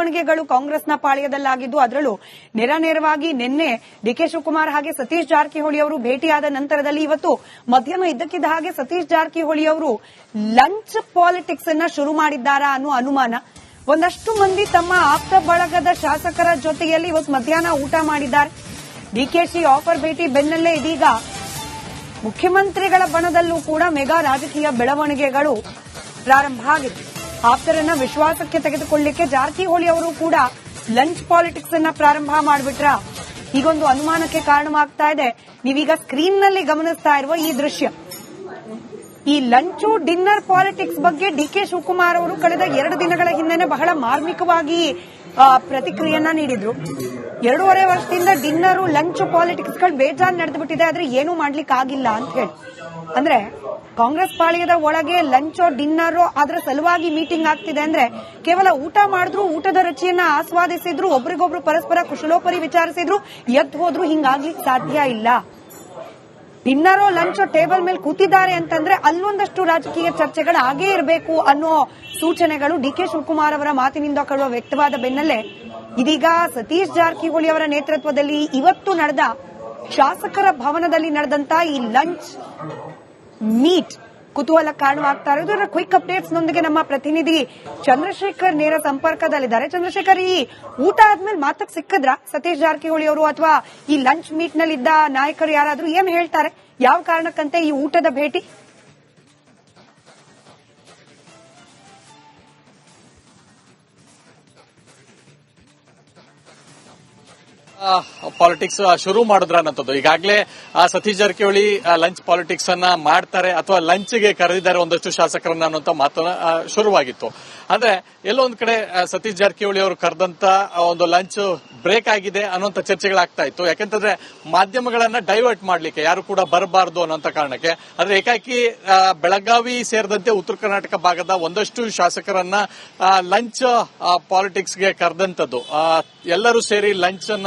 ಬೆಳವಣಿಗೆಗಳು ಕಾಂಗ್ರೆಸ್ನ ಪಾಳ್ಯದಲ್ಲಾಗಿದ್ದು ಅದರಲ್ಲೂ ನೇರ ನೇರವಾಗಿ ನಿನ್ನೆ ಡಿಕೆ ಶಿವಕುಮಾರ್ ಹಾಗೆ ಸತೀಶ್ ಜಾರಕಿಹೊಳಿ ಅವರು ಭೇಟಿಯಾದ ನಂತರದಲ್ಲಿ ಇವತ್ತು ಮಧ್ಯಮ ಇದ್ದಕ್ಕಿದ್ದ ಹಾಗೆ ಸತೀಶ್ ಜಾರಕಿಹೊಳಿ ಅವರು ಲಂಚ್ ಪಾಲಿಟಿಕ್ಸ್ ಅನ್ನ ಶುರು ಮಾಡಿದ್ದಾರಾ ಅನ್ನೋ ಅನುಮಾನ. ಒಂದಷ್ಟು ಮಂದಿ ತಮ್ಮ ಆಪ್ತ ಬಳಗದ ಶಾಸಕರ ಜೊತೆಯಲ್ಲಿ ಇವತ್ತು ಮಧ್ಯಾಹ್ನ ಊಟ ಮಾಡಿದ್ದಾರೆ. ಡಿಕೆಶಿ ಆಫರ್ ಭೇಟಿ ಬೆನ್ನಲ್ಲೇ ಇದೀಗ ಮುಖ್ಯಮಂತ್ರಿಗಳ ಬಣದಲ್ಲೂ ಕೂಡ ಮೆಗಾ ರಾಜಕೀಯ ಬೆಳವಣಿಗೆಗಳು ಪ್ರಾರಂಭ ಆಗಿದೆ ಆಪ್ತರನ್ನ ವಿಶ್ವಾಸಕ್ಕೆ ತೆಗೆದುಕೊಳ್ಳಿಕ್ಕೆ ಜಾರಕಿಹೊಳಿ ಅವರು ಕೂಡ ಲಂಚ್ ಪಾಲಿಟಿಕ್ಸ್ ಅನ್ನ ಪ್ರಾರಂಭ ಮಾಡಿಬಿಟ್ರ. ಈಗೊಂದು ಅನುಮಾನಕ್ಕೆ ಕಾರಣವಾಗ್ತಾ ಇದೆ. ನೀವೀಗ ಸ್ಕ್ರೀನ್ನಲ್ಲಿ ಗಮನಿಸ್ತಾ ಇರುವ ಈ ದೃಶ್ಯ. ಈ ಲಂಚು ಡಿನ್ನರ್ ಪಾಲಿಟಿಕ್ಸ್ ಬಗ್ಗೆ ಡಿ ಕೆ ಶಿವಕುಮಾರ್ ಅವರು ಕಳೆದ ಎರಡು ದಿನಗಳ ಹಿಂದೆನೆ ಬಹಳ ಮಾರ್ಮಿಕವಾಗಿ ಪ್ರತಿಕ್ರಿಯೆಯನ್ನ ನೀಡಿದ್ರು. ಎರಡೂವರೆ ವರ್ಷದಿಂದ ಡಿನ್ನರು, ಲಂಚ್ ಪಾಲಿಟಿಕ್ಸ್ಗಳು ಬೇಜಾರು ನಡೆದು ಬಿಟ್ಟಿದೆ ಆದ್ರೆ ಏನೂ ಮಾಡ್ಲಿಕ್ಕೆ ಆಗಿಲ್ಲ ಅಂತ ಹೇಳಿ. ಅಂದ್ರೆ ಕಾಂಗ್ರೆಸ್ ಪಾಳ್ಯದ ಒಳಗೆ ಲಂಚೋ, ಡಿನ್ನರೋ ಅದರ ಸಲುವಾಗಿ ಮೀಟಿಂಗ್ ಆಗ್ತಿದೆ ಅಂದ್ರೆ ಕೇವಲ ಊಟ ಮಾಡಿದ್ರು ಊಟದ ರುಚಿಯನ್ನ ಆಸ್ವಾದಿಸಿದ್ರು, ಒಬ್ರಿಗೊಬ್ರು ಪರಸ್ಪರ ಕುಶಲೋಪರಿ ವಿಚಾರಿಸಿದ್ರು ಎದ್ದು ಹೋದ್ರು ಹಿಂಗಾಗ್ಲಿಕ್ಕೆ ಸಾಧ್ಯ ಇಲ್ಲ. ಡಿನ್ನರೋ, ಲಂಚ್ ಟೇಬಲ್ ಮೇಲೆ ಕೂತಿದ್ದಾರೆ ಅಂತಂದ್ರೆ ಅಲ್ಲೊಂದಷ್ಟು ರಾಜಕೀಯ ಚರ್ಚೆಗಳು ಆಗೇ ಇರಬೇಕು ಅನ್ನೋ ಸೂಚನೆಗಳು ಡಿ ಕೆ ಶಿವಕುಮಾರ್ ಅವರ ಮಾತಿನಿಂದ ಕಳುವ ವ್ಯಕ್ತವಾದ ಬೆನ್ನಲ್ಲೇ ಇದೀಗ ಸತೀಶ್ ಜಾರಕಿಹೊಳಿ ಅವರ ನೇತೃತ್ವದಲ್ಲಿ ಇವತ್ತು ನಡೆದ ಶಾಸಕರ ಭವನದಲ್ಲಿ ನಡೆದಂತ ಈ ಲಂಚ್ ಮೀಟ್ ಕುತೂಹಲ ಕಾರಣವಾಗ್ತಾ ಇರೋದು. ಕ್ವಿಕ್ ಅಪ್ಡೇಟ್ಸ್ ನೊಂದಿಗೆ ನಮ್ಮ ಪ್ರತಿನಿಧಿ ಚಂದ್ರಶೇಖರ್ ನೇರ ಸಂಪರ್ಕದಲ್ಲಿದ್ದಾರೆ. ಚಂದ್ರಶೇಖರ್, ಈ ಊಟ ಆದ್ಮೇಲೆ ಮಾತಕ್ ಸಿಕ್ಕಿದ್ರ ಸತೀಶ್ ಜಾರಕಿಹೊಳಿ ಅವರು ಅಥವಾ ಈ ಲಂಚ್ ಮೀಟ್ ನಲ್ಲಿದ್ದ ನಾಯಕರು ಯಾರಾದ್ರೂ ಏನ್ ಹೇಳ್ತಾರೆ? ಯಾವ ಕಾರಣಕ್ಕಂತೆ ಈ ಊಟದ ಭೇಟಿ? ಪಾಲಿಟಿಕ್ಸ್ ಶುರು ಮಾಡಿದ್ರ ಅನ್ನೋದು ಈಗಾಗಲೇ ಸತೀಶ್ ಜಾರಕಿಹೊಳಿ ಲಂಚ್ ಪಾಲಿಟಿಕ್ಸ್ ಅನ್ನ ಮಾಡ್ತಾರೆ ಅಥವಾ ಲಂಚ್ಗೆ ಕರೆದಿದ್ದಾರೆ ಒಂದಷ್ಟು ಶಾಸಕರನ್ನ ಅನ್ನುವಂಥ ಮಾತು ಶುರುವಾಗಿತ್ತು. ಅಂದ್ರೆ ಎಲ್ಲೋ ಒಂದ್ ಕಡೆ ಸತೀಶ್ ಜಾರಕಿಹೊಳಿ ಅವರು ಕರೆದಂತ ಒಂದು ಲಂಚ್ ಬ್ರೇಕ್ ಆಗಿದೆ ಅನ್ನೋಂಥ ಚರ್ಚೆಗಳಾಗ್ತಾ ಇತ್ತು. ಯಾಕಂತಂದ್ರೆ ಮಾಧ್ಯಮಗಳನ್ನ ಡೈವರ್ಟ್ ಮಾಡ್ಲಿಕ್ಕೆ ಯಾರು ಕೂಡ ಬರಬಾರದು ಅನ್ನೋಂಥ ಕಾರಣಕ್ಕೆ. ಆದ್ರೆ ಏಕಾಕಿ ಬೆಳಗಾವಿ ಸೇರಿದಂತೆ ಉತ್ತರ ಕರ್ನಾಟಕ ಭಾಗದ ಒಂದಷ್ಟು ಶಾಸಕರನ್ನ ಲಂಚ್ ಪಾಲಿಟಿಕ್ಸ್ಗೆ ಕರೆದಂತದ್ದು ಎಲ್ಲರೂ ಸೇರಿ ಲಂಚ್ ಅನ್ನ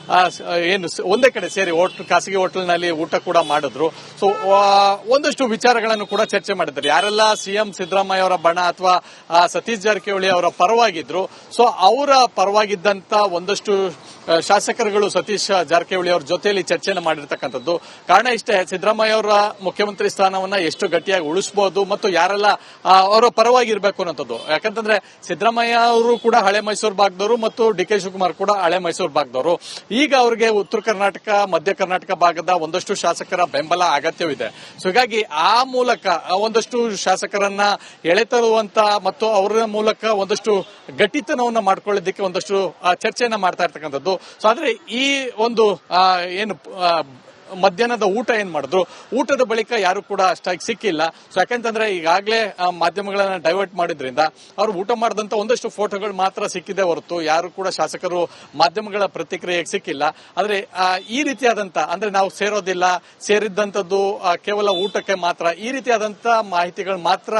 ಏನು ಒಂದೇ ಕಡೆ ಸೇರಿ ಹೋಟ್ಲ್ ಖಾಸಗಿ ಹೋಟೆಲ್ನಲ್ಲಿ ಊಟ ಕೂಡ ಮಾಡಿದ್ರು. ಸೊ ಒಂದಷ್ಟು ವಿಚಾರಗಳನ್ನು ಕೂಡ ಚರ್ಚೆ ಮಾಡಿದ್ರು. ಯಾರೆಲ್ಲ ಸಿಎಂ ಸಿದ್ದರಾಮಯ್ಯ ಅವರ ಬಣ ಅಥವಾ ಸತೀಶ್ ಜಾರಕಿಹೊಳಿ ಅವರ ಪರವಾಗಿದ್ರು, ಸೊ ಅವರ ಪರವಾಗಿದ್ದಂತ ಒಂದಷ್ಟು ಶಾಸಕರುಗಳು ಸತೀಶ್ ಜಾರಕಿಹೊಳಿ ಅವರ ಜೊತೆಯಲ್ಲಿ ಚರ್ಚೆಯನ್ನು ಮಾಡಿರ್ತಕ್ಕಂಥದ್ದು. ಕಾರಣ ಇಷ್ಟೇ, ಸಿದ್ದರಾಮಯ್ಯ ಅವರ ಮುಖ್ಯಮಂತ್ರಿ ಸ್ಥಾನವನ್ನ ಎಷ್ಟು ಗಟ್ಟಿಯಾಗಿ ಉಳಿಸಬಹುದು ಮತ್ತು ಯಾರೆಲ್ಲ ಅವರ ಪರವಾಗಿರ್ಬೇಕು ಅನ್ನೋಂಥದ್ದು. ಯಾಕಂತಂದ್ರೆ ಸಿದ್ದರಾಮಯ್ಯ ಅವರು ಕೂಡ ಹಳೆ ಮೈಸೂರು ಭಾಗದವರು ಮತ್ತು ಡಿ ಕೆ ಶಿವಕುಮಾರ್ ಕೂಡ ಹಳೆ ಮೈಸೂರು ಭಾಗದವರು. ಈಗ ಅವರಿಗೆ ಉತ್ತರ ಕರ್ನಾಟಕ, ಮಧ್ಯ ಕರ್ನಾಟಕ ಭಾಗದ ಒಂದಷ್ಟು ಶಾಸಕರ ಬೆಂಬಲ ಅಗತ್ಯವಿದೆ. ಸೊ ಹೀಗಾಗಿ ಆ ಮೂಲಕ ಒಂದಷ್ಟು ಶಾಸಕರನ್ನ ಎಳೆತರುವಂತ ಮತ್ತು ಅವರ ಮೂಲಕ ಒಂದಷ್ಟು ಗಟ್ಟಿತನವನ್ನ ಮಾಡ್ಕೊಳ್ಳೋದಕ್ಕೆ ಒಂದಷ್ಟು ಚರ್ಚೆಯನ್ನ ಮಾಡ್ತಾ ಇರ್ತಕ್ಕಂಥದ್ದು. ಸೊ ಆದ್ರೆ ಈ ಒಂದು ಏನು ಮಧ್ಯಾಹ್ನದ ಊಟ ಏನ್ ಮಾಡಿದ್ರು? ಊಟದ ಬಳಿಕ ಯಾರು ಕೂಡ ಅಷ್ಟಾಗಿ ಸಿಕ್ಕಿಲ್ಲ. ಸೊ ಯಾಕಂತಂದ್ರೆ ಈಗಾಗಲೇ ಮಾಧ್ಯಮಗಳನ್ನ ಡೈವರ್ಟ್ ಮಾಡಿದ್ರಿಂದ ಅವರು ಊಟ ಮಾಡಿದಂತ ಒಂದಷ್ಟು ಫೋಟೋಗಳು ಮಾತ್ರ ಸಿಕ್ಕಿದೆ ಹೊರತು. ಯಾರು ಕೂಡ ಶಾಸಕರು ಮಾಧ್ಯಮಗಳ ಪ್ರತಿಕ್ರಿಯೆಗೆ ಸಿಕ್ಕಿಲ್ಲ. ಆದ್ರೆ ಈ ರೀತಿಯಾದಂತ, ಅಂದ್ರೆ ನಾವು ಸೇರೋದಿಲ್ಲ, ಸೇರಿದ್ದಂಥದ್ದು ಕೇವಲ ಊಟಕ್ಕೆ ಮಾತ್ರ, ಈ ರೀತಿಯಾದಂತ ಮಾಹಿತಿಗಳು ಮಾತ್ರ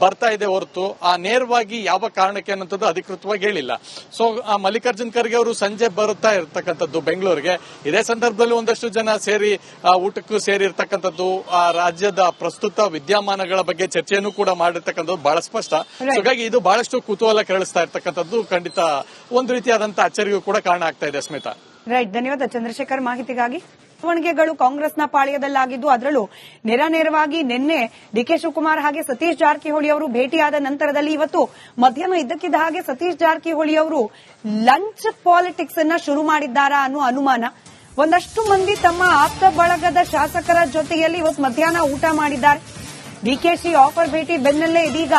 ಬರ್ತಾ ಇದೆ ಹೊರತು, ಆ, ನೇರವಾಗಿ ಯಾವ ಕಾರಣಕ್ಕೆ ಅನ್ನೋಂಥದ್ದು ಅಧಿಕೃತವಾಗಿ ಹೇಳಿಲ್ಲ. ಸೊ ಮಲ್ಲಿಕಾರ್ಜುನ್ ಖರ್ಗೆ ಅವರು ಸಂಜೆ ಬರುತ್ತಾ ಇರತಕ್ಕಂಥದ್ದು ಬೆಂಗಳೂರಿಗೆ. ಇದೇ ಸಂದರ್ಭದಲ್ಲಿ ಒಂದಷ್ಟು ಜನ ಸೇರಿ ಊಟಕ್ಕೂ ಸೇರಿರ್ತಕ್ಕಂಥದ್ದು ಆ ರಾಜ್ಯದ ಪ್ರಸ್ತುತ ವಿದ್ಯಮಾನಗಳ ಬಗ್ಗೆ ಚರ್ಚೆಯನ್ನು ಕೂಡ ಮಾಡಿರ್ತಕ್ಕಂಥದ್ದು ಬಹಳ ಸ್ಪಷ್ಟ. ಹಾಗಾಗಿ ಇದು ಬಹಳಷ್ಟು ಕುತೂಹಲ ಕೆರಳಿಸ್ತಾ ಇರ್ತಕ್ಕಂಥದ್ದು. ಖಂಡಿತ ಒಂದು ರೀತಿಯಾದಂತಹ ಅಚ್ಚರಿಗೂ ಕೂಡ ಕಾರಣ ಆಗ್ತಾ ಇದೆ ಸ್ಮಿತಾ ರೈಟ್ ಧನ್ಯವಾದ ಚಂದ್ರಶೇಖರ್ ಮಾಹಿತಿಗಾಗಿ. ಬೆಳವಣಿಗೆಗಳು ಕಾಂಗ್ರೆಸ್ನ ಪಾಳ್ಯದಲ್ಲಾಗಿದ್ದು ಅದರಲ್ಲೂ ನೇರ ನೇರವಾಗಿ ನಿನ್ನೆ ಡಿಕೆ ಶಿವಕುಮಾರ್ ಹಾಗೆ ಸತೀಶ್ ಜಾರಕಿಹೊಳಿ ಅವರು ಭೇಟಿಯಾದ ನಂತರದಲ್ಲಿ ಇವತ್ತು ಮಧ್ಯಾಹ್ನ ಇದ್ದಕ್ಕಿದ್ದ ಹಾಗೆ ಸತೀಶ್ ಜಾರಕಿಹೊಳಿ ಅವರು ಲಂಚ್ ಪಾಲಿಟಿಕ್ಸ್ ಅನ್ನ ಶುರು ಮಾಡಿದ್ದಾರಾ ಅನ್ನೋ ಅನುಮಾನ. ಒಂದಷ್ಟು ಮಂದಿ ತಮ್ಮ ಆಪ್ತ ಬಳಗದ ಶಾಸಕರ ಜೊತೆಯಲ್ಲಿ ಇವತ್ತು ಮಧ್ಯಾಹ್ನ ಊಟ ಮಾಡಿದ್ದಾರೆ. ಡಿಕೆಶಿ ಆಫರ್ ಭೇಟಿ ಬೆನ್ನಲ್ಲೇ ಇದೀಗ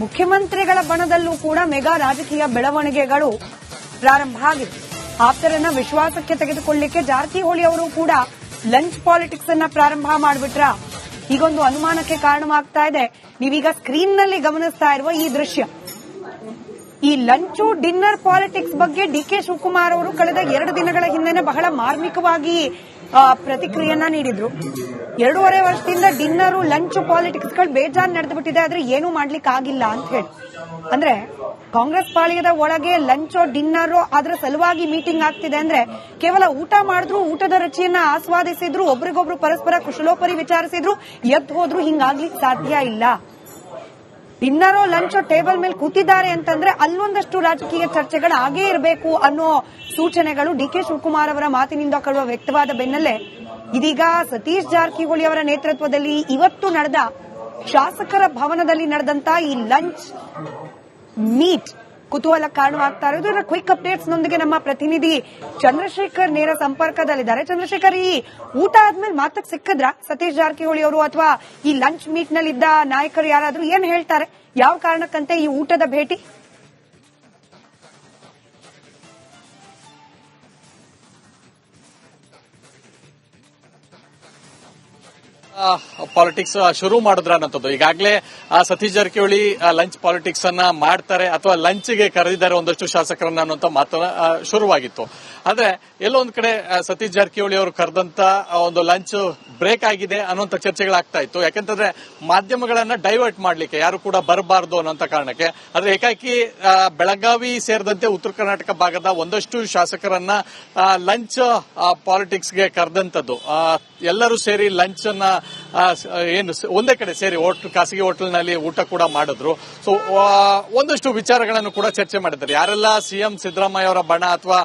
ಮುಖ್ಯಮಂತ್ರಿಗಳ ಬಣದಲ್ಲೂ ಕೂಡ ಮೆಗಾ ರಾಜಕೀಯ ಬೆಳವಣಿಗೆಗಳು ಪ್ರಾರಂಭ ಆಗಿದೆ ಆಪ್ತರನ್ನ ವಿಶ್ವಾಸಕ್ಕೆ ತೆಗೆದುಕೊಳ್ಳಿಕ್ಕೆ ಜಾರಕಿಹೊಳಿ ಅವರು ಕೂಡ ಲಂಚ್ ಪಾಲಿಟಿಕ್ಸ್ ಅನ್ನ ಪ್ರಾರಂಭ ಮಾಡಿಬಿಟ್ರ. ಈಗೊಂದು ಅನುಮಾನಕ್ಕೆ ಕಾರಣವಾಗ್ತಾ ಇದೆ. ನೀವೀಗ ಸ್ಕ್ರೀನ್ನಲ್ಲಿ ಗಮನಿಸ್ತಾ ಇರುವ ಈ ದೃಶ್ಯ. ಈ ಲಂಚು, ಡಿನ್ನರ್, ಪಾಲಿಟಿಕ್ಸ್ ಬಗ್ಗೆ ಡಿ ಕೆ ಶಿವಕುಮಾರ್ ಅವರು ಕಳೆದ ಎರಡು ದಿನಗಳ ಹಿಂದೆನೆ ಬಹಳ ಮಾರ್ಮಿಕವಾಗಿ ಪ್ರತಿಕ್ರಿಯೆಯನ್ನ ನೀಡಿದ್ರು. ಎರಡೂವರೆ ವರ್ಷದಿಂದ ಡಿನ್ನರು, ಲಂಚು ಪಾಲಿಟಿಕ್ಸ್ಗಳು ಬೇಜಾರು ನಡೆದು ಬಿಟ್ಟಿದೆ ಆದ್ರೆ ಏನೂ ಮಾಡ್ಲಿಕ್ಕೆ ಆಗಿಲ್ಲ ಅಂತ ಹೇಳಿ. ಅಂದ್ರೆ, ಕಾಂಗ್ರೆಸ್ ಪಾಳ್ಯದ ಒಳಗೆ ಲಂಚೋ, ಡಿನ್ನರೋ ಅದರ ಸಲುವಾಗಿ ಮೀಟಿಂಗ್ ಆಗ್ತಿದೆ ಅಂದ್ರೆ, ಕೇವಲ ಊಟ ಮಾಡಿದ್ರು, ಊಟದ ರುಚಿಯನ್ನ ಆಸ್ವಾದಿಸಿದ್ರು, ಒಬ್ರಿಗೊಬ್ರು ಪರಸ್ಪರ ಕುಶಲೋಪರಿ ವಿಚಾರಿಸಿದ್ರು ಎದ್ದು ಹೋದ್ರು ಹಿಂಗಾಗ್ಲಿಕ್ಕೆ ಸಾಧ್ಯ ಇಲ್ಲ. ಡಿನ್ನರೋ ಲಂಚ್ ಟೇಬಲ್ ಮೇಲೆ ಕೂತಿದ್ದಾರೆ ಅಂತಂದ್ರೆ ಅಲ್ಲೊಂದಷ್ಟು ರಾಜಕೀಯ ಚರ್ಚೆಗಳು ಆಗೇ ಇರಬೇಕು ಅನ್ನೋ ಸೂಚನೆಗಳು ಡಿ ಕೆ ಶಿವಕುಮಾರ್ ಅವರ ಮಾತಿನಿಂದ ಕಳುವ ವ್ಯಕ್ತವಾದ ಬೆನ್ನಲ್ಲೇ ಇದೀಗ ಸತೀಶ್ ಜಾರಕಿಹೊಳಿ ಅವರ ನೇತೃತ್ವದಲ್ಲಿ ಇವತ್ತು ನಡೆದ ಶಾಸಕರ ಭವನದಲ್ಲಿ ನಡೆದಂತ ಈ ಲಂಚ್ ಮೀಟ್ ಕುತೂಹಲ ಕಾರಣವಾಗ್ತಾ ಇರೋದು. ಇದರ ಕ್ವಿಕ್ ಅಪ್ಡೇಟ್ಸ್ ನೊಂದಿಗೆ ನಮ್ಮ ಪ್ರತಿನಿಧಿ ಚಂದ್ರಶೇಖರ್ ನೇರ ಸಂಪರ್ಕದಲ್ಲಿದ್ದಾರೆ. ಚಂದ್ರಶೇಖರ್, ಈ ಊಟ ಆದ್ಮೇಲೆ ಮಾತಕ್ ಸಿಕ್ಕಿದ್ರ? ಸತೀಶ್ ಜಾರಕಿಹೊಳಿ ಅವರು ಅಥವಾ ಈ ಲಂಚ್ ಮೀಟ್ನಲ್ಲಿ ಇದ್ದ ನಾಯಕರು ಯಾರಾದ್ರೂ ಏನ್ ಹೇಳ್ತಾರೆ? ಯಾವ ಕಾರಣಕ್ಕಂತೆ ಈ ಊಟದ ಭೇಟಿ? ಪಾಲಿಟಿಕ್ಸ್ ಶುರು ಮಾಡಿದ್ರ ಅನ್ನೋದು ಈಗಾಗಲೇ ಸತೀಶ್ ಜಾರಕಿಹೊಳಿ ಲಂಚ್ ಪಾಲಿಟಿಕ್ಸ್ ಅನ್ನ ಮಾಡ್ತಾರೆ ಅಥವಾ ಲಂಚ್ಗೆ ಕರೆದಿದ್ದಾರೆ ಒಂದಷ್ಟು ಶಾಸಕರನ್ನ ಅನ್ನುವಂತ ಮಾತು ಶುರುವಾಗಿತ್ತು. ಆದ್ರೆ ಎಲ್ಲೋ ಒಂದ್ ಕಡೆ ಸತೀಶ್ ಜಾರಕಿಹೊಳಿ ಅವರು ಕರೆದಂತ ಒಂದು ಲಂಚ್ ಬ್ರೇಕ್ ಆಗಿದೆ ಅನ್ನುವಂತ ಚರ್ಚೆಗಳಾಗ್ತಾ ಇತ್ತು. ಯಾಕಂತಂದ್ರೆ ಮಾಧ್ಯಮಗಳನ್ನ ಡೈವರ್ಟ್ ಮಾಡ್ಲಿಕ್ಕೆ, ಯಾರು ಕೂಡ ಬರಬಾರದು ಅನ್ನೋಂತ ಕಾರಣಕ್ಕೆ. ಆದ್ರೆ ಏಕಾಕಿ ಬೆಳಗಾವಿ ಸೇರಿದಂತೆ ಉತ್ತರ ಕರ್ನಾಟಕ ಭಾಗದ ಒಂದಷ್ಟು ಶಾಸಕರನ್ನ ಲಂಚ್ ಪಾಲಿಟಿಕ್ಸ್ಗೆ ಕರೆದಂತದ್ದು ಎಲ್ಲರೂ ಸೇರಿ ಲಂಚ್ ಅನ್ನ ಏನು ಒಂದೇ ಕಡೆ ಸೇರಿ ಹೋಟ್ಲ್ ಖಾಸಗಿ ಹೋಟೆಲ್ನಲ್ಲಿ ಊಟ ಕೂಡ ಮಾಡಿದ್ರು. ಸೊ ಒಂದಷ್ಟು ವಿಚಾರಗಳನ್ನು ಕೂಡ ಚರ್ಚೆ ಮಾಡಿದ್ದಾರೆ. ಯಾರೆಲ್ಲ ಸಿಎಂ ಸಿದ್ದರಾಮಯ್ಯ ಅವರ ಬಣ ಅಥವಾ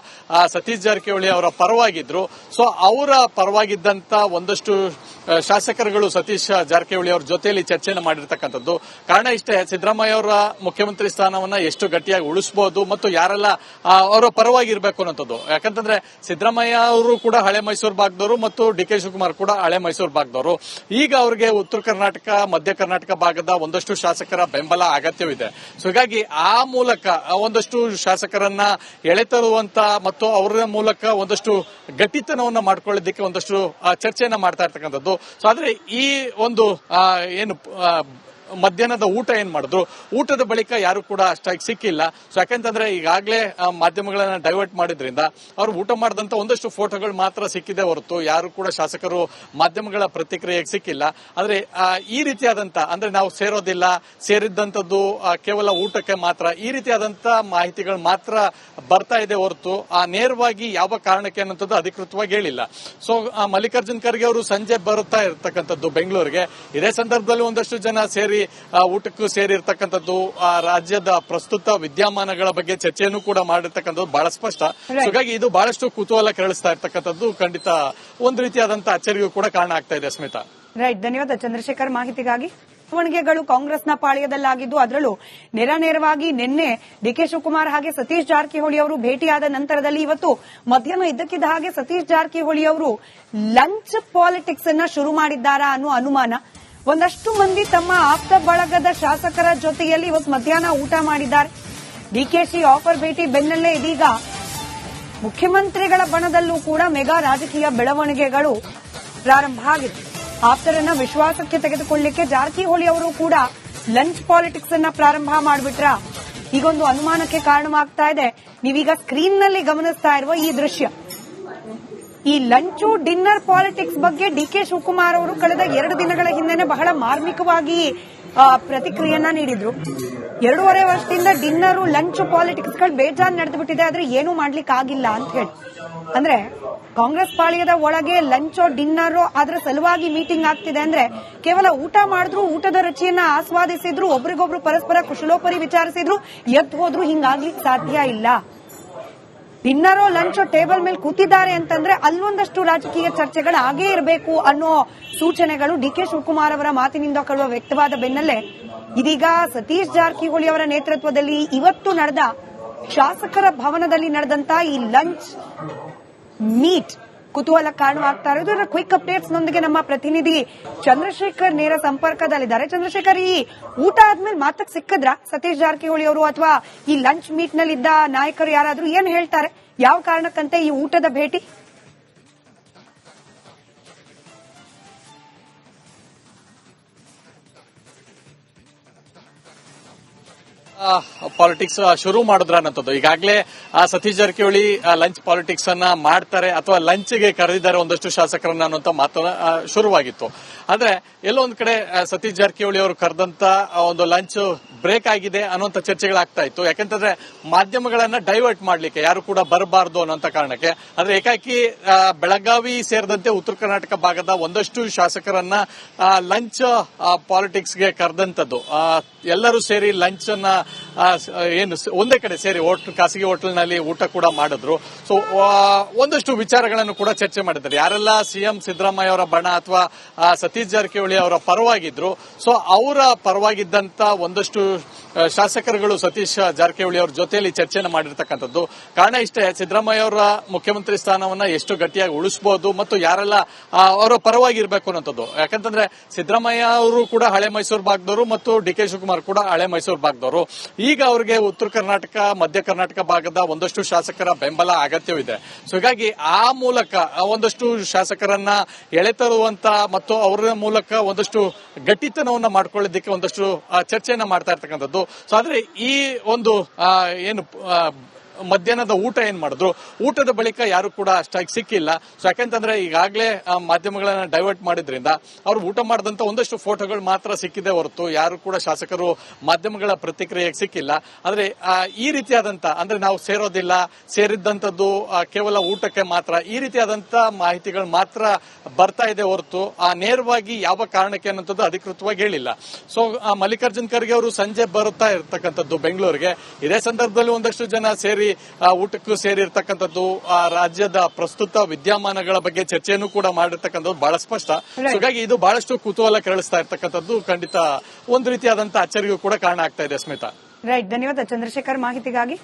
ಸತೀಶ್ ಜಾರಕಿಹೊಳಿ ಅವರ ಪರವಾಗಿದ್ರು, ಸೊ, ಅವರ ಪರವಾಗಿದ್ದಂತ ಒಂದಷ್ಟು ಶಾಸಕರುಗಳು ಸತೀಶ್ ಜಾರಕಿಹೊಳಿ ಅವರ ಜೊತೆಯಲ್ಲಿ ಚರ್ಚೆಯನ್ನು ಮಾಡಿರ್ತಕ್ಕಂಥದ್ದು. ಕಾರಣ ಇಷ್ಟೇ, ಸಿದ್ದರಾಮಯ್ಯ ಅವರ ಮುಖ್ಯಮಂತ್ರಿ ಸ್ಥಾನವನ್ನ ಎಷ್ಟು ಗಟ್ಟಿಯಾಗಿ ಉಳಿಸಬಹುದು ಮತ್ತು ಯಾರೆಲ್ಲ ಅವರ ಪರವಾಗಿ ಇರಬೇಕು ಯಾಕಂತಂದ್ರೆ ಸಿದ್ದರಾಮಯ್ಯ ಅವರು ಕೂಡ ಹಳೆ ಮೈಸೂರು ಭಾಗದವರು ಮತ್ತು ಡಿ ಕೆ ಶಿವಕುಮಾರ್ ಕೂಡ ಹಳೆ ಮೈಸೂರು ಭಾಗದವರು. ಈಗ ಅವರಿಗೆ ಉತ್ತರ ಕರ್ನಾಟಕ, ಮಧ್ಯ ಕರ್ನಾಟಕ ಭಾಗದ ಒಂದಷ್ಟು ಶಾಸಕರ ಬೆಂಬಲ ಅಗತ್ಯವಿದೆ. ಸೊ ಹೀಗಾಗಿ ಆ ಮೂಲಕ ಒಂದಷ್ಟು ಶಾಸಕರನ್ನ ಎಳೆತರುವಂತ ಮತ್ತು ಅವರ ಮೂಲಕ ಒಂದಷ್ಟು ಗಟ್ಟಿತನವನ್ನ ಮಾಡ್ಕೊಳ್ಳೋದಕ್ಕೆ ಒಂದಷ್ಟು ಚರ್ಚೆಯನ್ನ ಮಾಡ್ತಾ ಇರ್ತಕ್ಕಂಥದ್ದು. ಸೊ ಆದ್ರೆ ಈ ಒಂದು ಏನು ಮಧ್ಯಾಹ್ನದ ಊಟ ಏನ್ ಮಾಡಿದ್ರು? ಊಟದ ಬಳಿಕ ಯಾರು ಕೂಡ ಅಷ್ಟಾಗಿ ಸಿಕ್ಕಿಲ್ಲ. ಸೊ ಯಾಕಂತಂದ್ರೆ ಈಗಾಗಲೇ ಮಾಧ್ಯಮಗಳನ್ನ ಡೈವರ್ಟ್ ಮಾಡಿದ್ರಿಂದ ಅವರು ಊಟ ಮಾಡಿದಂತ ಒಂದಷ್ಟು ಫೋಟೋಗಳು ಮಾತ್ರ ಸಿಕ್ಕಿದೆ ಹೊರತು. ಯಾರು ಕೂಡ ಶಾಸಕರು ಮಾಧ್ಯಮಗಳ ಪ್ರತಿಕ್ರಿಯೆಗೆ ಸಿಕ್ಕಿಲ್ಲ. ಆದ್ರೆ ಈ ರೀತಿಯಾದಂತ, ಅಂದ್ರೆ ನಾವು ಸೇರೋದಿಲ್ಲ, ಸೇರಿದ್ದಂಥದ್ದು ಕೇವಲ ಊಟಕ್ಕೆ ಮಾತ್ರ, ಈ ರೀತಿಯಾದಂತ ಮಾಹಿತಿಗಳು ಮಾತ್ರ ಬರ್ತಾ ಇದೆ ಹೊರತು, ಆ, ನೇರವಾಗಿ ಯಾವ ಕಾರಣಕ್ಕೆ ಅನ್ನೋಂಥದ್ದು ಅಧಿಕೃತವಾಗಿ ಹೇಳಿಲ್ಲ. ಸೊ ಮಲ್ಲಿಕಾರ್ಜುನ್ ಖರ್ಗೆ ಅವರು ಸಂಜೆ ಬರುತ್ತಾ ಇರತಕ್ಕಂಥದ್ದು ಬೆಂಗಳೂರಿಗೆ. ಇದೇ ಸಂದರ್ಭದಲ್ಲಿ ಒಂದಷ್ಟು ಜನ ಸೇರಿ ಊಟಕ್ಕೂ ಸೇರಿರ್ತಕ್ಕಂಥದ್ದು ಆ ರಾಜ್ಯದ ಪ್ರಸ್ತುತ ವಿದ್ಯಮಾನಗಳ ಬಗ್ಗೆ ಚರ್ಚೆಯನ್ನು ಕೂಡ ಮಾಡಿರ್ತಕ್ಕಂಥದ್ದು ಬಹಳ ಸ್ಪಷ್ಟ. ಹಾಗಾಗಿ ಇದು ಬಹಳಷ್ಟು ಕುತೂಹಲ ಕೆರಳಿಸ್ತಾ ಇರ್ತಕ್ಕಂಥದ್ದು ಖಂಡಿತ ಒಂದು ರೀತಿಯಾದಂತಹ ಅಚ್ಚರಿಗೂ ಕೂಡ ಕಾರಣ ಆಗ್ತಾ ಇದೆ ಸ್ಮಿತಾ ರೈಟ್ ಧನ್ಯವಾದ ಚಂದ್ರಶೇಖರ್ ಮಾಹಿತಿಗಾಗಿ. ಬೆಳವಣಿಗೆಗಳು ಕಾಂಗ್ರೆಸ್ನ ಪಾಳ್ಯದಲ್ಲಾಗಿದ್ದು ಅದರಲ್ಲೂ ನೇರ ನೇರವಾಗಿ ನಿನ್ನೆ ಡಿಕೆ ಶಿವಕುಮಾರ್ ಹಾಗೆ ಸತೀಶ್ ಜಾರಕಿಹೊಳಿ ಅವರು ಭೇಟಿಯಾದ ನಂತರದಲ್ಲಿ ಇವತ್ತು ಮಧ್ಯಾಹ್ನ ಇದ್ದಕ್ಕಿದ್ದ ಹಾಗೆ ಸತೀಶ್ ಜಾರಕಿಹೊಳಿ ಅವರು ಲಂಚ್ ಪಾಲಿಟಿಕ್ಸ್ ಅನ್ನ ಶುರು ಮಾಡಿದ್ದಾರಾ ಅನ್ನೋ ಅನುಮಾನ. ಒಂದಷ್ಟು ಮಂದಿ ತಮ್ಮ ಆಪ್ತ ಬಳಗದ ಶಾಸಕರ ಜೊತೆಯಲ್ಲಿ ಇವತ್ತು ಮಧ್ಯಾಹ್ನ ಊಟ ಮಾಡಿದ್ದಾರೆ. ಡಿಕೆಶಿ ಆಫರ್ ಭೇಟಿ ಬೆನ್ನಲ್ಲೇ ಇದೀಗ ಮುಖ್ಯಮಂತ್ರಿಗಳ ಬಣದಲ್ಲೂ ಕೂಡ ಮೆಗಾ ರಾಜಕೀಯ ಬೆಳವಣಿಗೆಗಳು ಪ್ರಾರಂಭ ಆಗಿದೆ ಆಪ್ತರನ್ನ ವಿಶ್ವಾಸಕ್ಕೆ ತೆಗೆದುಕೊಳ್ಳಿಕ್ಕೆ ಜಾರಕಿಹೊಳಿ ಅವರು ಕೂಡ ಲಂಚ್ ಪಾಲಿಟಿಕ್ಸ್ ಅನ್ನ ಪ್ರಾರಂಭ ಮಾಡಿಬಿಟ್ರ? ಈಗೊಂದು ಅನುಮಾನಕ್ಕೆ ಕಾರಣವಾಗ್ತಾ ಇದೆ. ನೀವೀಗ ಸ್ಕ್ರೀನ್ನಲ್ಲಿ ಗಮನಿಸ್ತಾ ಇರುವ ಈ ದೃಶ್ಯ. ಈ ಲಂಚು, ಡಿನ್ನರ್ ಪಾಲಿಟಿಕ್ಸ್ ಬಗ್ಗೆ ಡಿ ಕೆ ಶಿವಕುಮಾರ್ ಅವರು ಕಳೆದ ಎರಡು ದಿನಗಳ ಹಿಂದೆನೆ ಬಹಳ ಮಾರ್ಮಿಕವಾಗಿ ಪ್ರತಿಕ್ರಿಯೆಯನ್ನ ನೀಡಿದ್ರು. ಎರಡೂವರೆ ವರ್ಷದಿಂದ ಡಿನ್ನರ್, ಲಂಚ್ ಪಾಲಿಟಿಕ್ಸ್ಗಳು ಬೇಜಾನ್ ನಡೆದು ಬಿಟ್ಟಿದೆ ಆದ್ರೆ ಏನು ಮಾಡ್ಲಿಕ್ಕೆ ಆಗಿಲ್ಲ ಅಂತ ಹೇಳಿ. ಅಂದ್ರೆ, ಕಾಂಗ್ರೆಸ್ ಪಾಳ್ಯದ ಒಳಗೆ ಲಂಚೋ, ಡಿನ್ನರೋ ಅದರ ಸಲುವಾಗಿ ಮೀಟಿಂಗ್ ಆಗ್ತಿದೆ ಅಂದ್ರೆ, ಕೇವಲ ಊಟ ಮಾಡಿದ್ರು, ಊಟದ ರುಚಿಯನ್ನ ಆಸ್ವಾದಿಸಿದ್ರು, ಒಬ್ರಿಗೊಬ್ರು ಪರಸ್ಪರ ಕುಶಲೋಪರಿ ವಿಚಾರಿಸಿದ್ರು ಎದ್ದು ಹೋದ್ರು ಹಿಂಗಾಗ್ಲಿಕ್ಕೆ ಸಾಧ್ಯ ಇಲ್ಲ. ಡಿನ್ನರೋ ಲಂಚ್ ಟೇಬಲ್ ಮೇಲೆ ಕೂತಿದ್ದಾರೆ ಅಂತಂದ್ರೆ ಅಲ್ಲೊಂದಷ್ಟು ರಾಜಕೀಯ ಚರ್ಚೆಗಳು ಆಗೇ ಇರಬೇಕು ಅನ್ನೋ ಸೂಚನೆಗಳು ಡಿ ಕೆ ಶಿವಕುಮಾರ್ ಅವರ ಮಾತಿನಿಂದ ಕಳುವ ವ್ಯಕ್ತವಾದ ಬೆನ್ನಲ್ಲೇ ಇದೀಗ ಸತೀಶ್ ಜಾರಕಿಹೊಳಿ ಅವರ ನೇತೃತ್ವದಲ್ಲಿ ಇವತ್ತು ನಡೆದ ಶಾಸಕರ ಭವನದಲ್ಲಿ ನಡೆದಂತ ಈ ಲಂಚ್ ಮೀಟ್ ಕುತೂಹಲ ಕಾರಣವಾಗ್ತಾ ಇರೋದು. ಇದರ ಕ್ವಿಕ್ ಅಪ್ಡೇಟ್ಸ್ ನೊಂದಿಗೆ ನಮ್ಮ ಪ್ರತಿನಿಧಿ ಚಂದ್ರಶೇಖರ್ ನೇರ ಸಂಪರ್ಕದಲ್ಲಿದ್ದಾರೆ. ಚಂದ್ರಶೇಖರ್, ಈ ಊಟ ಆದ್ಮೇಲೆ ಮಾತಕ್ ಸಿಕ್ಕಿದ್ರ? ಸತೀಶ್ ಜಾರಕಿಹೊಳಿ ಅವರು ಅಥವಾ ಈ ಲಂಚ್ ಮೀಟ್ ನಲ್ಲಿದ್ದ ನಾಯಕರು ಯಾರಾದ್ರೂ ಏನ್ ಹೇಳ್ತಾರೆ? ಯಾವ ಕಾರಣಕ್ಕಂತೆ ಈ ಊಟದ ಭೇಟಿ? ಪಾಲಿಟಿಕ್ಸ್ ಶುರು ಮಾಡಿದ್ರ ಅನ್ನೋದು ಈಗಾಗಲೇ ಸತೀಶ್ ಜಾರಕಿಹೊಳಿ ಲಂಚ್ ಪಾಲಿಟಿಕ್ಸ್ ಅನ್ನ ಮಾಡ್ತಾರೆ ಅಥವಾ ಲಂಚ್ಗೆ ಕರೆದಿದ್ದಾರೆ ಒಂದಷ್ಟು ಶಾಸಕರನ್ನ ಅನ್ನುವಂತ ಮಾತು ಶುರುವಾಗಿತ್ತು. ಆದ್ರೆ ಎಲ್ಲೋ ಒಂದ್ ಕಡೆ ಸತೀಶ್ ಜಾರಕಿಹೊಳಿ ಅವರು ಕರೆದಂತ ಒಂದು ಲಂಚ್ ಬ್ರೇಕ್ ಆಗಿದೆ ಅನ್ನುವಂತ ಚರ್ಚೆಗಳಾಗ್ತಾ ಇತ್ತು. ಯಾಕಂತಂದ್ರೆ ಮಾಧ್ಯಮಗಳನ್ನ ಡೈವರ್ಟ್ ಮಾಡ್ಲಿಕ್ಕೆ, ಯಾರು ಕೂಡ ಬರಬಾರದು ಅನ್ನೋಂತ ಕಾರಣಕ್ಕೆ. ಅಂದ್ರೆ ಏಕಾಕಿ ಬೆಳಗಾವಿ ಸೇರಿದಂತೆ ಉತ್ತರ ಕರ್ನಾಟಕ ಭಾಗದ ಒಂದಷ್ಟು ಶಾಸಕರನ್ನ ಲಂಚ್ ಪಾಲಿಟಿಕ್ಸ್ಗೆ ಕರೆದಂತದ್ದು ಎಲ್ಲರೂ ಸೇರಿ ಲಂಚ್ ಅನ್ನ ಏನು ಒಂದೇ ಕಡೆ ಸೇರಿ ಹೋಟ್ಲ್ ಖಾಸಗಿ ಹೋಟೆಲ್ನಲ್ಲಿ ಊಟ ಕೂಡ ಮಾಡಿದ್ರು. ಸೊ ಒಂದಷ್ಟು ವಿಚಾರಗಳನ್ನು ಕೂಡ ಚರ್ಚೆ ಮಾಡಿದ್ದಾರೆ. ಯಾರೆಲ್ಲ ಸಿಎಂ ಸಿದ್ದರಾಮಯ್ಯ ಅವರ ಬಣ ಅಥವಾ ಸತೀಶ್ ಜಾರಕಿಹೊಳಿ ಅವರ ಪರವಾಗಿದ್ರು. ಸೊ ಅವರ ಪರವಾಗಿದ್ದಂತ ಒಂದಷ್ಟು ಶಾಸಕರುಗಳು ಸತೀಶ್ ಜಾರಕಿಹೊಳಿ ಅವರ ಜೊತೆಯಲ್ಲಿ ಚರ್ಚೆಯನ್ನು ಮಾಡಿರ್ತಕ್ಕಂಥದ್ದು. ಕಾರಣ ಇಷ್ಟೇ, ಸಿದ್ದರಾಮಯ್ಯ ಅವರ ಮುಖ್ಯಮಂತ್ರಿ ಸ್ಥಾನವನ್ನ ಎಷ್ಟು ಗಟ್ಟಿಯಾಗಿ ಉಳಿಸಬಹುದು ಮತ್ತು ಯಾರೆಲ್ಲ ಅವರ ಪರವಾಗಿ ಇರಬೇಕು ಅನ್ನೋಂಥದ್ದು. ಯಾಕಂತಂದ್ರೆ, ಸಿದ್ದರಾಮಯ್ಯ ಅವರು ಕೂಡ ಹಳೆ ಮೈಸೂರು ಭಾಗದವರು ಮತ್ತು ಡಿ ಕೆ ಶಿವಕುಮಾರ್ ಕೂಡ ಹಳೆ ಮೈಸೂರು ಭಾಗದವರು. ಈಗ ಅವರಿಗೆ ಉತ್ತರ ಕರ್ನಾಟಕ, ಮಧ್ಯ ಕರ್ನಾಟಕ ಭಾಗದ ಒಂದಷ್ಟು ಶಾಸಕರ ಬೆಂಬಲ ಅಗತ್ಯವಿದೆ. ಸೊ ಹೀಗಾಗಿ ಆ ಮೂಲಕ ಒಂದಷ್ಟು ಶಾಸಕರನ್ನ ಎಳೆತರುವಂತ ಮತ್ತು ಅವರ ಮೂಲಕ ಒಂದಷ್ಟು ಗಟ್ಟಿತನವನ್ನ ಮಾಡ್ಕೊಳ್ಳೋದಕ್ಕೆ ಒಂದಷ್ಟು ಚರ್ಚೆಯನ್ನ ಮಾಡ್ತಾ ಇರ್ತಕ್ಕಂಥದ್ದು. ಸೊ ಆದ್ರೆ ಈ ಒಂದು ಏನು ಮಧ್ಯಾಹ್ನದ ಊಟ ಏನ್ ಮಾಡಿದ್ರು? ಊಟದ ಬಳಿಕ ಯಾರು ಕೂಡ ಅಷ್ಟಾಗಿ ಸಿಕ್ಕಿಲ್ಲ. ಸೊ ಯಾಕಂತಂದ್ರೆ ಈಗಾಗಲೇ ಮಾಧ್ಯಮಗಳನ್ನ ಡೈವರ್ಟ್ ಮಾಡಿದ್ರಿಂದ ಅವ್ರು ಊಟ ಮಾಡಿದಂತ ಒಂದಷ್ಟು ಫೋಟೋಗಳು ಮಾತ್ರ ಸಿಕ್ಕಿದೆ ಹೊರತು. ಯಾರು ಕೂಡ ಶಾಸಕರು ಮಾಧ್ಯಮಗಳ ಪ್ರತಿಕ್ರಿಯೆಗೆ ಸಿಕ್ಕಿಲ್ಲ. ಆದ್ರೆ ಈ ರೀತಿಯಾದಂತ, ಅಂದ್ರೆ ನಾವು ಸೇರೋದಿಲ್ಲ, ಸೇರಿದ್ದಂಥದ್ದು ಕೇವಲ ಊಟಕ್ಕೆ ಮಾತ್ರ, ಈ ರೀತಿಯಾದಂತ ಮಾಹಿತಿಗಳು ಮಾತ್ರ ಬರ್ತಾ ಇದೆ ಹೊರತು, ಆ, ನೇರವಾಗಿ ಯಾವ ಕಾರಣಕ್ಕೆ ಅನ್ನೋಂಥದ್ದು ಅಧಿಕೃತವಾಗಿ ಹೇಳಿಲ್ಲ. ಸೊ ಮಲ್ಲಿಕಾರ್ಜುನ್ ಖರ್ಗೆ ಅವರು ಸಂಜೆ ಬರುತ್ತಾ ಇರತಕ್ಕಂಥದ್ದು ಬೆಂಗಳೂರಿಗೆ. ಇದೇ ಸಂದರ್ಭದಲ್ಲಿ ಒಂದಷ್ಟು ಜನ ಸೇರಿ ಊಟಕ್ಕೂ ಸೇರಿರ್ತಕ್ಕಂಥದ್ದು ಆ ರಾಜ್ಯದ ಪ್ರಸ್ತುತ ವಿದ್ಯಮಾನಗಳ ಬಗ್ಗೆ ಚರ್ಚೆಯನ್ನು ಕೂಡ ಮಾಡಿರ್ತಕ್ಕಂಥದ್ದು ಬಹಳ ಸ್ಪಷ್ಟ. ಹಾಗಾಗಿ ಇದು ಬಹಳಷ್ಟು ಕುತೂಹಲ ಕೆರಳಿಸ್ತಾ ಇರ್ತಕ್ಕಂಥದ್ದು. ಖಂಡಿತ ಒಂದು ರೀತಿಯಾದಂತಹ ಅಚ್ಚರಿಗೂ ಕೂಡ ಕಾರಣ ಆಗ್ತಾ ಇದೆ ಸ್ಮಿತಾ ರೈಟ್ ಧನ್ಯವಾದ. ಚಂದ್ರಶೇಖರ್ ಮಾಹಿತಿಗಾಗಿ.